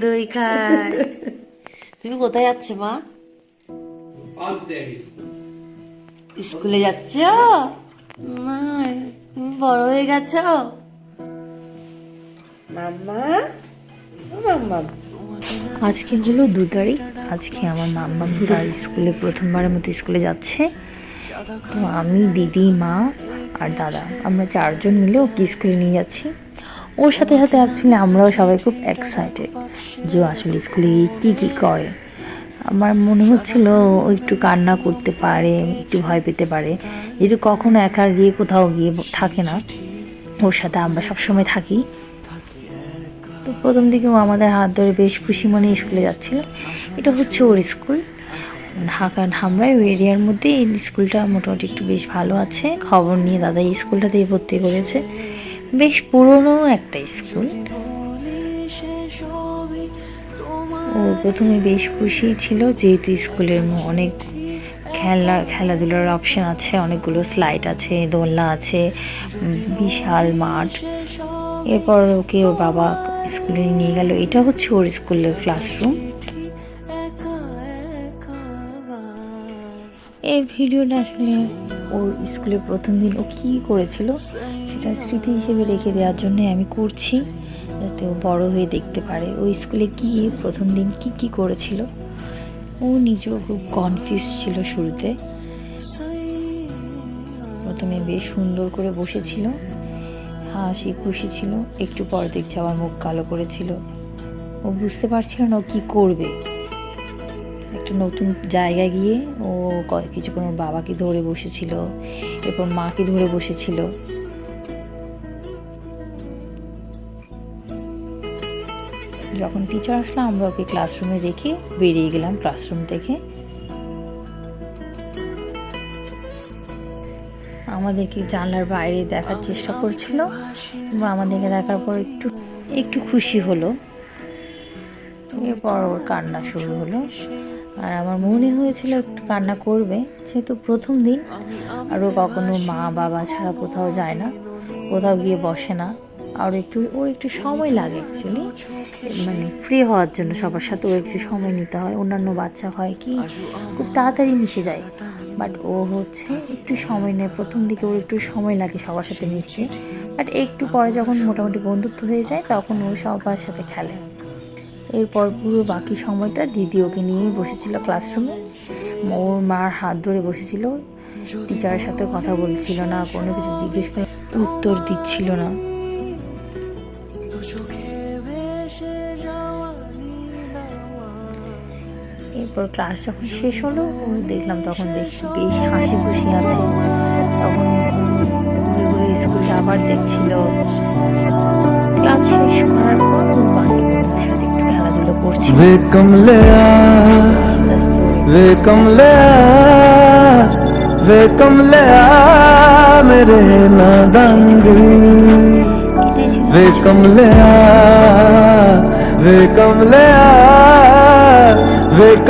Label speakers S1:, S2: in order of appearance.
S1: দই খায় তুমি কোথায় যাচ্ছ মা. স্কুলে যাচ্ছ? মা তুমি বড় হয়ে গেছ। মাম্মা? মাম্মা। আজকে হলো দু তারিখ। আজকে আমার মাম্মা তার স্কুলে প্রথমবারের মতো স্কুলে যাচ্ছে। তো আমি দিদি মা আর দাদা। আমরা চারজন মিলে ওকে স্কুলে নিয়ে যাচ্ছি। ওর সাথে সাথে অ্যাকচুয়ালি আমরাও সবাই খুব এক্সাইটেড যে আসলে স্কুলে কী কী করে। আমার মনে হচ্ছিল ও একটু কান্না করতে পারে, একটু ভয় পেতে পারে। যেহেতু কখনো একা গিয়ে কোথাও গিয়ে থাকে না, ওর সাথে আমরা সবসময় থাকি। তো প্রথম দিকে ও আমাদের হাত ধরে বেশ খুশি মনে স্কুলে যাচ্ছিল। এটা হচ্ছে ওর স্কুল ঢাকা ধামরাই ওই এরিয়ার মধ্যে এই স্কুলটা মোটামুটি একটু বেশ ভালো আছে। খবর নিয়ে দাদা এই স্কুলটাতেই ভর্তি করেছে। বেশ পুরনো একটা স্কুল। ও প্রথমে বেশ খুশি ছিল, যেহেতু স্কুলের অনেক খেলা খেলাধুলার অপশন আছে, অনেকগুলো স্লাইড আছে, দোলনা আছে বিশাল মাঠ। এরপর ওকে ওর বাবা স্কুলে নিয়ে গেল। এটা হচ্ছে ওর স্কুলের ক্লাসরুম এই ভিডিওটা আসলে ওর স্কুলের প্রথম দিন ও কী করেছিল সেটা স্মৃতি হিসেবে রেখে দেওয়ার জন্যে আমি করছি, যাতে ও বড় হয়ে দেখতে পারে। ও স্কুলে কি প্রথম দিন কি কি করেছিল, ও নিজেও খুব কনফিউজ ছিল শুরুতে। প্রথমে বেশ সুন্দর করে বসেছিল, হাসি খুশি ছিল, একটু পর দেখছে আবার মুখ কালো করেছিল। ও বুঝতে পারছিল না ও কী করবে। একটা নতুন জায়গায় গিয়ে ও কিছুক্ষণ ওর বাবাকে ধরে বসেছিল, এরপর মাকে ধরে বসেছিল। যখন টিচার আসলো, আমরা ওকে ক্লাসরুমে রেখে বেরিয়ে গেলাম ক্লাসরুম থেকে। আমাদেরকে জানলার বাইরে দেখার চেষ্টা করছিল আমাদেরকে দেখার পর একটু একটু খুশি হলো। এরপর ওর কান্না শুরু হলো। আর আমার মনে হয়েছিল একটু কান্না করবে, যেহেতু প্রথম দিন। আর ও কখনো মা, বাবা ছাড়া কোথাও যায় না, কোথাও গিয়ে বসে না। আর একটু, ওর একটু সময় লাগে অ্যাকচুয়ালি মানে ফ্রি হওয়ার জন্য সবার সাথে ও একটু সময় নিতে হয়, অন্যান্য বাচ্চা হয় কি, খুব তাড়াতাড়ি মিশে যায়। বাট ও হচ্ছে একটু সময় নেয়, প্রথম দিকে ওর একটু সময় লাগে সবার সাথে মিশতে। বাট একটু পরে যখন মোটামুটি বন্ধুত্ব হয়ে যায়, তখন ও সবার সাথে খেলে। এরপর পুরো বাকি সময়টা দিদি ওকে নিয়েই বসেছিল ক্লাসরুমে ওর মার হাত ধরে বসেছিল। টিচারের সাথে কথা বলছিল না, কোনো কিছু জিজ্ঞেস করে উত্তর দিচ্ছিল না। এরপর ক্লাস যখন শেষ হলো দেখলাম তখন দেখি বেশ হাসি খুশি আছে। তখন ঘুরে স্কুলটা আবার দেখছিল। ক্লাস শেষ
S2: वे कमलिया वे कमलिया वे कमलिया मेरे नादान। दिल वे कमलिया वे कमलिया वे कम